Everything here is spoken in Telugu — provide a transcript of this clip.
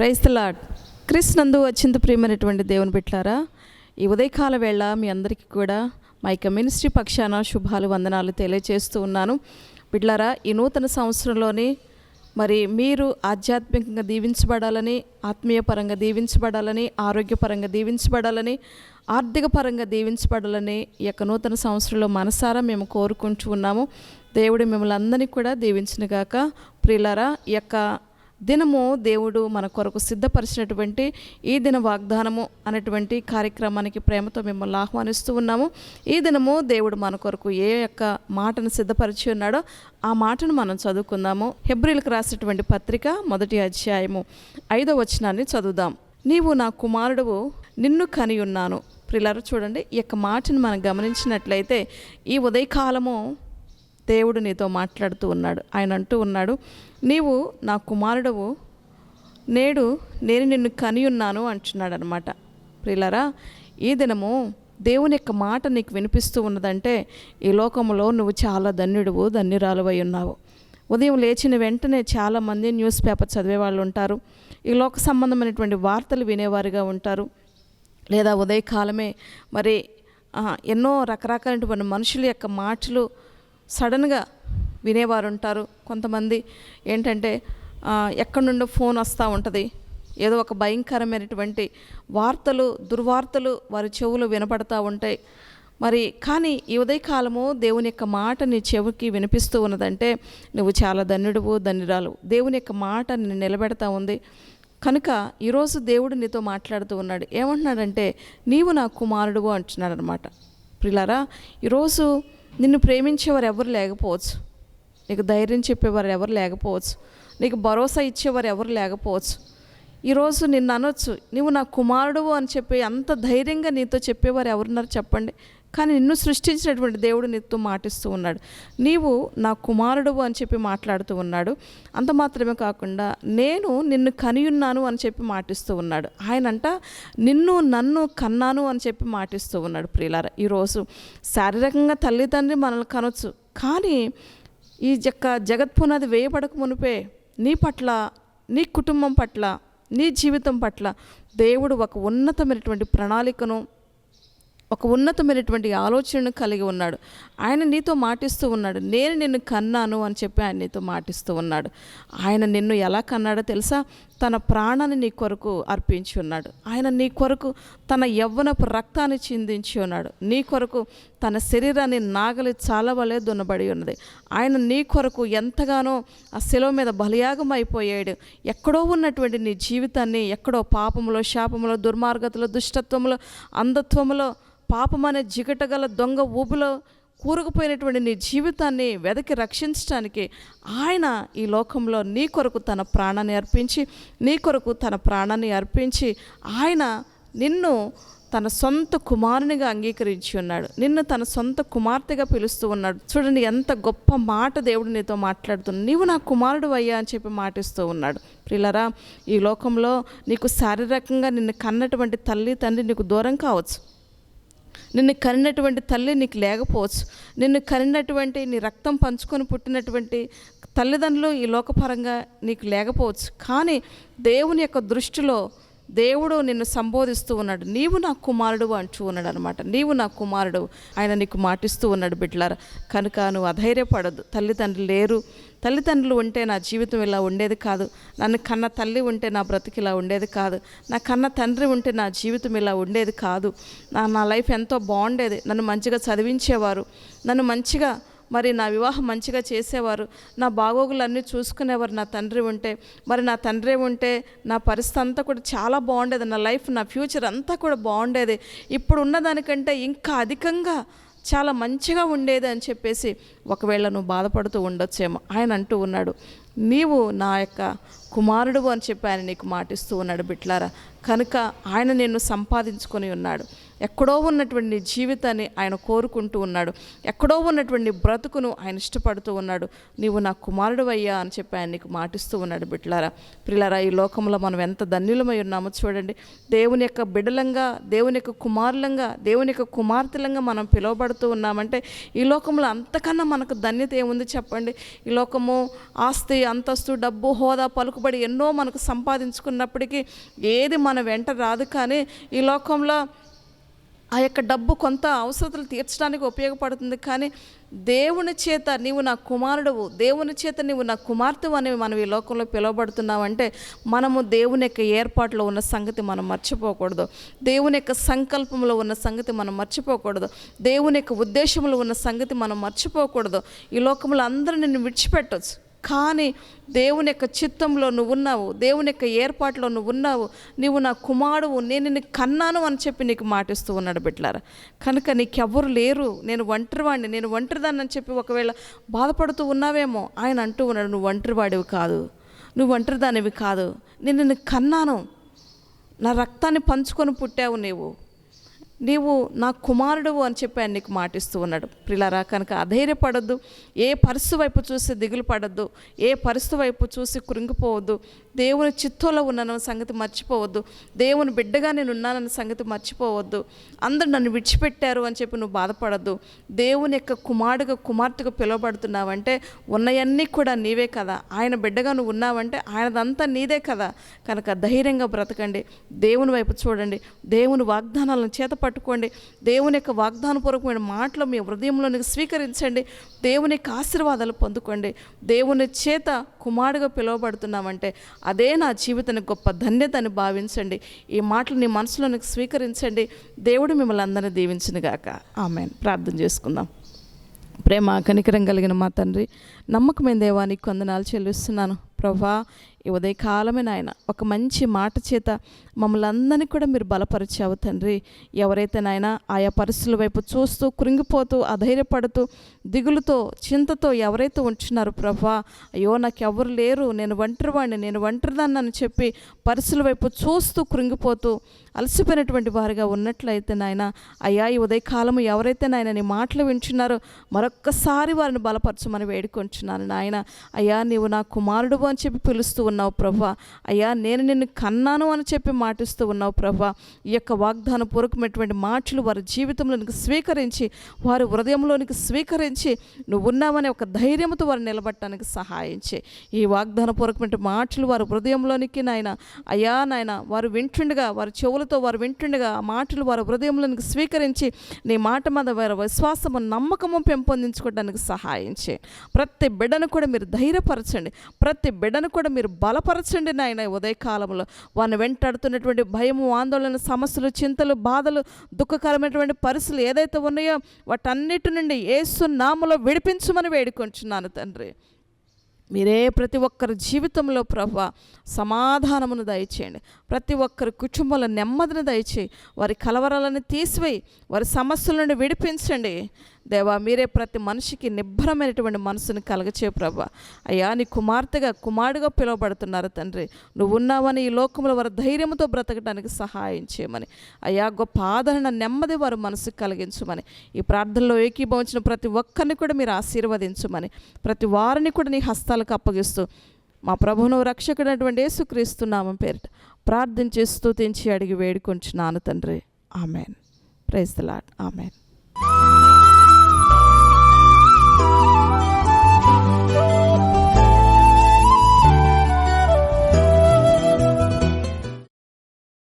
క్రైస్తలాడ్ క్రిస్నందు వచ్చింది ప్రియమైనటువంటి దేవుని బిట్లారా ఈ ఉదయకాల వేళ మీ అందరికీ కూడా మా యొక్క మినిస్ట్రీ పక్షాన శుభాలు వందనాలు తెలియజేస్తూ ఉన్నాను. బిడ్లారా ఈ నూతన సంవత్సరంలోని మరి మీరు ఆధ్యాత్మికంగా దీవించబడాలని ఆత్మీయపరంగా దీవించబడాలని ఆరోగ్యపరంగా దీవించబడాలని ఆర్థిక పరంగా దీవించబడాలని ఈ యొక్క నూతన సంవత్సరంలో మనసారా మేము కోరుకుంటూ ఉన్నాము. దేవుడు మిమ్మల్ని అందరినీ కూడా దీవించినగాక. ప్రియులారా ఈ యొక్క దినము దేవుడు మన కొరకు సిద్ధపరిచినటువంటి ఈ దిన వాగ్దానము అనేటువంటి కార్యక్రమానికి ప్రేమతో మిమ్మల్ని ఆహ్వానిస్తూ ఉన్నాము. ఈ దినము దేవుడు మన కొరకు ఏ యొక్క మాటను సిద్ధపరిచి ఉన్నాడో ఆ మాటను మనం చదువుకుందాము. హెబ్రిల్కి రాసినటువంటి పత్రిక మొదటి అధ్యాయము ఐదో వచనాన్ని చదువుదాం. నీవు నా కుమారుడువు నిన్ను కని ఉన్నాను. ప్రిల్లరు చూడండి ఈ యొక్క మాటను మనం గమనించినట్లయితే ఈ ఉదయకాలము దేవుడు నీతో మాట్లాడుతూ ఉన్నాడు. ఆయన అంటూ ఉన్నాడు నీవు నా కుమారుడవు. నేడు నేను నిన్ను కనియున్నాను అంటున్నాడు అనమాట ప్రియులరా ఈ దినము దేవుని యొక్క మాట నీకు వినిపిస్తూ ఉన్నదంటే ఈ లోకంలో నువ్వు చాలా ధన్యుడువు ధన్యురాలువై ఉన్నావు. ఉదయం లేచిన వెంటనే చాలామంది న్యూస్ పేపర్ చదివే వాళ్ళు ఉంటారు. ఈ లోక సంబంధమైనటువంటి వార్తలు వినేవారుగా ఉంటారు. లేదా ఉదయకాలమే మరి ఎన్నో రకరకాలైనటువంటి మనుషుల యొక్క మాటలు సడన్గా వినేవారు ఉంటారు కొంతమంది ఏంటంటే ఎక్కడి నుండో ఫోన్ వస్తూ ఉంటుంది. ఏదో ఒక భయంకరమైనటువంటి వార్తలు దుర్వార్తలు వారి చెవులు వినపడతా ఉంటాయి. మరి కానీ ఈ ఉదయకాలము దేవుని యొక్క మాట నీ చెవికి వినిపిస్తూ ఉన్నదంటే నువ్వు చాలా ధన్యుడువు ధన్యురాలు. దేవుని యొక్క మాట నిన్ను నిలబెడతా ఉంది. కనుక ఈరోజు దేవుడు నీతో మాట్లాడుతూ ఉన్నాడు. ఏమంటున్నాడంటే నీవు నా కుమారుడువు అంటున్నాడు అనమాట ప్రిలారా ఈరోజు నిన్ను ప్రేమించేవారు ఎవరు లేకపోవచ్చు. నీకు ధైర్యం చెప్పేవారు ఎవరు లేకపోవచ్చు. నీకు భరోసా ఇచ్చేవారు ఎవరు లేకపోవచ్చు. ఈరోజు నిన్ను అనొచ్చు నువ్వు నా కుమారుడు అని చెప్పి అంత ధైర్యంగా నీతో చెప్పేవారు ఎవరున్నారు చెప్పండి. కానీ నిన్ను సృష్టించినటువంటి దేవుడు నీతో మాటిస్తూ ఉన్నాడు. నీవు నా కుమారుడు అని చెప్పి మాట్లాడుతూ ఉన్నాడు. అంత మాత్రమే కాకుండా నేను నిన్ను కనియున్నాను అని చెప్పి మాటిస్తూ ఉన్నాడు. ఆయన అంట నిన్ను నన్ను కన్నాను అని చెప్పి మాటిస్తూ ఉన్నాడు ప్రియులార. ఈరోజు శారీరకంగా తల్లిదండ్రి మనల్ని కనొచ్చు. కానీ ఈ యొక్క జగత్ పునాది వేయబడక మునిపే నీ పట్ల నీ కుటుంబం పట్ల నీ జీవితం పట్ల దేవుడు ఒక ఉన్నతమైనటువంటి ప్రణాళికను ఒక ఉన్నతమైనటువంటి ఆలోచనను కలిగి ఉన్నాడు. ఆయన నీతో మాటిస్తూ ఉన్నాడు. నేను నిన్ను కన్నాను అని చెప్పి ఆయన నీతో మాటిస్తూ ఉన్నాడు. ఆయన నిన్ను ఎలా కన్నాడో తెలుసా? తన ప్రాణాన్ని నీ కొరకు అర్పించి ఉన్నాడు. ఆయన నీ కొరకు తన యవ్వనపు రక్తాన్ని చిందించి ఉన్నాడు. నీ కొరకు తన శరీరాన్ని నాగలి చాలా వలె దున్నబడి ఉన్నది. ఆయన నీ కొరకు ఎంతగానో ఆ శిలువ మీద బలియాగం అయిపోయాడు ఎక్కడో ఉన్నటువంటి నీ జీవితాన్ని ఎక్కడో పాపములో శాపములో దుర్మార్గతలో దుష్టత్వంలో అంధత్వములో పాపం అనే జిగటగల దొంగ ఊబిలో కూరుకుపోయినటువంటి నీ జీవితాన్ని వెదకి రక్షించడానికి ఆయన ఈ లోకంలో నీ కొరకు తన ప్రాణాన్ని అర్పించి నీ కొరకు తన ప్రాణాన్ని అర్పించి ఆయన నిన్ను తన సొంత కుమారునిగా అంగీకరించి ఉన్నాడు. నిన్ను తన సొంత కుమార్తెగా పిలుస్తూ ఉన్నాడు. చూడండి ఎంత గొప్ప మాట దేవుడు నీతో మాట్లాడుతున్నాడు. నీవు నా కుమారుడు అయ్యా అని చెప్పి మాటిస్తూ ఉన్నాడు. ప్రిలరా ఈ లోకంలో నీకు శారీరకంగా నిన్ను కన్నటువంటి తల్లి తండ్రి నీకు దూరం కావచ్చు. నిన్ను కనినటువంటి తల్లి నీకు లేకపోవచ్చు. నిన్ను కనినటువంటి నీ రక్తం పంచుకొని పుట్టినటువంటి తల్లిదండ్రులు ఈ లోకపరంగా నీకు లేకపోవచ్చు. కానీ దేవుని యొక్క దృష్టిలో దేవుడు నిన్ను సంబోధిస్తూ ఉన్నాడు. నీవు నా కుమారుడు అంటూ ఉన్నాడు అనమాట నీవు నా కుమారుడు ఆయన నీకు మాటిస్తూ ఉన్నాడు బిడ్డలారా. కనుక నువ్వు అధైర్యపడదు తల్లిదండ్రులు లేరు. తల్లిదండ్రులు ఉంటే నా జీవితం ఇలా ఉండేది కాదు. నన్ను కన్న తల్లి ఉంటే నా బ్రతికి ఇలా ఉండేది కాదు. నా కన్న తండ్రి ఉంటే నా జీవితం ఇలా ఉండేది కాదు. నా నా లైఫ్ ఎంతో బాగుండేది. నన్ను మంచిగా చదివించేవారు. నన్ను మంచిగా మరి నా వివాహం మంచిగా చేసేవారు నా బాగోగులన్నీ చూసుకునేవారు నా తండ్రి ఉంటే. మరి నా తండ్రి ఉంటే నా పరిస్థితి అంతా కూడా చాలా బాగుండేది నా లైఫ్ నా ఫ్యూచర్ అంతా కూడా బాగుండేది. ఇప్పుడు ఉన్నదానికంటే ఇంకా అధికంగా చాలా మంచిగా ఉండేది అని చెప్పేసి ఒకవేళ నువ్వు బాధపడుతూ ఉండొచ్చేమో ఆయన అంటూ ఉన్నాడు. నీవు నా యొక్క కుమారుడు అని చెప్పి ఆయన నీకు మాటిస్తూ ఉన్నాడు బిట్లారా కనుక ఆయన నిన్ను సంపాదించుకొని ఉన్నాడు. ఎక్కడో ఉన్నటువంటి జీవితాన్ని ఆయన కోరుకుంటూ ఉన్నాడు. ఎక్కడో ఉన్నటువంటి బ్రతుకును ఆయన ఇష్టపడుతూ ఉన్నాడు. నీవు నా కుమారుడు అయ్యా అని చెప్పి ఆయన నీకు మాటిస్తూ ఉన్నాడు బిడ్డలారా. పిల్లరా ఈ లోకంలో మనం ఎంత ధన్యులమై ఉన్నామో చూడండి. దేవుని యొక్క బిడలంగా దేవుని యొక్క కుమారులంగా దేవుని యొక్క కుమార్తెలంగా మనం పిలువబడుతూ ఉన్నామంటే ఈ లోకంలో అంతకన్నా మనకు ధన్యత ఏముంది చెప్పండి? ఈ లోకము ఆస్తి అంతస్తు డబ్బు హోదా పలుకుబడి ఎన్నో మనకు సంపాదించుకున్నప్పటికీ ఏది మన వెంట రాదు కానీ ఈ లోకంలో ఆ యొక్క డబ్బు కొంత అవసరతలు తీర్చడానికి ఉపయోగపడుతుంది కానీ దేవుని చేత నీవు నా కుమారుడువు దేవుని చేత నీవు నా కుమార్తెవు అని మనం ఈ లోకంలో పిలువబడుతున్నామంటే మనము దేవుని యొక్క ఏర్పాట్లో ఉన్న సంగతి మనం మర్చిపోకూడదు. దేవుని యొక్క సంకల్పంలో ఉన్న సంగతి మనం మర్చిపోకూడదు. దేవుని యొక్క ఉద్దేశంలో ఉన్న సంగతి మనం మర్చిపోకూడదు. ఈ లోకంలో అందరూ నిన్ను విడిచిపెట్టచ్చు. కానీ దేవుని యొక్క చిత్తంలో నువ్వు ఉన్నావు దేవుని యొక్క ఏర్పాట్లో నువ్వు ఉన్నావు నీవు నా కుమారుడు నేను నిన్ను కన్నాను అని చెప్పి నీకు మాటిస్తూ ఉన్నాడు బిడ్డలారా. కనుక నీకెవ్వరు లేరు నేను ఒంటరివాడిని నేను ఒంటరిదాన్ని అని చెప్పి ఒకవేళ బాధపడుతూ ఉన్నావేమో ఆయన అంటూ ఉన్నాడు నువ్వు ఒంటరివాడివి కాదు నువ్వు ఒంటరిదానివి కాదు నేను నిన్ను కన్నాను నా రక్తాన్ని పంచుకొని పుట్టావు నీవు నీవు నా కుమారుడు అని చెప్పి ఆయన నీకు మాటిస్తూ ఉన్నాడు. ప్రిలారా కనుక అధైర్యపడద్దు. ఏ పరిస్థితి వైపు చూసి దిగులు పడద్దు. ఏ పరిస్థితి వైపు చూసి కృంగిపోవద్దు. దేవుని చిత్తంలో ఉన్నానన్న సంగతి మర్చిపోవద్దు. దేవుని బిడ్డగా నేను ఉన్నానన్న సంగతి మర్చిపోవద్దు. అందరు నన్ను విడిచిపెట్టారు అని చెప్పి నువ్వు బాధపడద్దు. దేవుని యొక్క కుమారుడుగా కుమార్తెగా పిలువబడుతున్నావంటే ఉన్నయన్నీ కూడా నీవే కదా. ఆయన బిడ్డగా నువ్వు ఉన్నావంటే ఆయనదంతా నీదే కదా. కనుక ధైర్యంగా బ్రతకండి. దేవుని వైపు చూడండి. దేవుని వాగ్దానాలను చేత పట్టుకోండి. దేవుని యొక్క వాగ్దానపూర్వకమైన మాటలు మీ హృదయంలోనికి స్వీకరించండి. దేవుని యొక్క ఆశీర్వాదాలు పొందుకోండి. దేవుని చేత కుమారుడుగా పిలువబడుతున్నామంటే అదే నా జీవితానికి గొప్ప ధన్యత అని భావించండి. ఈ మాటలు నీ మనసులోనికి స్వీకరించండి. దేవుడు మిమ్మల్ని అందరినీ దీవించినగాక ఆమె ప్రార్థన చేసుకుందాం. ప్రేమ కనికరం కలిగిన మా తండ్రి నమ్మకమైన దేవానికి కొందనాలు చెల్లిస్తున్నాను. ప్రభా ఈ ఉదయకాలమే నాయన ఒక మంచి మాట చేత మమ్మల్ని అందరినీ కూడా మీరు బలపరిచావు తండ్రి. ఎవరైతే నాయన ఆయా పరిస్థితుల వైపు చూస్తూ కృంగిపోతూ అధైర్యపడుతూ దిగులుతో చింతతో ఎవరైతే ఉంటున్నారో ప్రభా అయ్యో నాకు ఎవరు లేరు నేను ఒంటరివాడిని నేను ఒంటరిదాన్ని అని చెప్పి పరిస్థితుల వైపు చూస్తూ కృంగిపోతూ అలసిపోయినటువంటి వారిగా ఉన్నట్లయితే నాయన అయ్యా ఈ ఉదయకాలము ఎవరైతే నాయన నీ మాటలు వింటున్నారో మరొక్కసారి వారిని బలపరచమని వేడుకొంటున్నాను నాయన. అయ్యా నీవు నా కుమారుడు అని చెప్పి పిలుస్తూ ఉన్నావు ప్రభా. అయ్యా నేను నిన్ను కన్నాను అని చెప్పి మాటిస్తూ ఉన్నావు ప్రభా. ఈ యొక్క వాగ్దాన పూర్వకమైనటువంటి మాటలు వారి జీవితంలోనికి స్వీకరించి వారి హృదయంలోనికి స్వీకరించి నువ్వు ఉన్నావనే ఒక ధైర్యంతో వారు నిలబట్టడానికి సహాయం చేయి. ఈ వాగ్దాన పూర్వకమైన మాటలు వారి హృదయంలోనికి నాయన అయ్యా నాయన వారు వింటుండగా వారి చెవులతో వారు వింటుండగా ఆ మాటలు వారి హృదయంలోనికి స్వీకరించి నీ మాట మీద వారి విశ్వాసము నమ్మకము పెంపొందించుకోవడానికి సహాయం ప్రతి బిడ్డను కూడా మీరు ధైర్యపరచండి. ప్రతి బిడ్డను కూడా మీరు బలపరచండి నాయన ఉదయకాలంలో. వారిని వెంటాడుతున్నటువంటి భయము ఆందోళన సమస్యలు చింతలు బాధలు దుఃఖకరమైనటువంటి పరిస్థితులు ఏదైతే ఉన్నాయో వాటన్నిటి నుండి ఏసు నామలో విడిపించమని వేడుకొంచున్నాను తండ్రి. మీరే ప్రతి ఒక్కరి జీవితంలో ప్రభా సమాధానమును దయచేయండి. ప్రతి ఒక్కరి కుటుంబంలో నెమ్మదిని దయచేయి. వారి కలవరాలను తీసివేయి. వారి సమస్యల నుండి విడిపించండి. దేవా మీరే ప్రతి మనిషికి నిబ్బరమైనటువంటి మనసుని కలగచే ప్రభా. అయ్యా నీ కుమార్తెగా కుమారుడుగా పిలువబడుతున్నారు తండ్రి. నువ్వు ఉన్నావని ఈ లోకంలో వారి ధైర్యంతో బ్రతకడానికి సహాయం చేయమని. అయ్యా గొప్ప ఆదరణ నెమ్మది వారు మనసుకు కలిగించమని. ఈ ప్రార్థనలో ఏకీభవించిన ప్రతి ఒక్కరిని కూడా మీరు ఆశీర్వదించమని. ప్రతి వారిని కూడా నీ హస్తాలకు అప్పగిస్తూ మా ప్రభును రక్షకుడైనటువంటి యేసుక్రీస్తు నామం పేరిట ప్రార్థించి స్తుతించి అడిగి వేడుకొంచున్నాను తండ్రి. Amen. Praise the lord amen.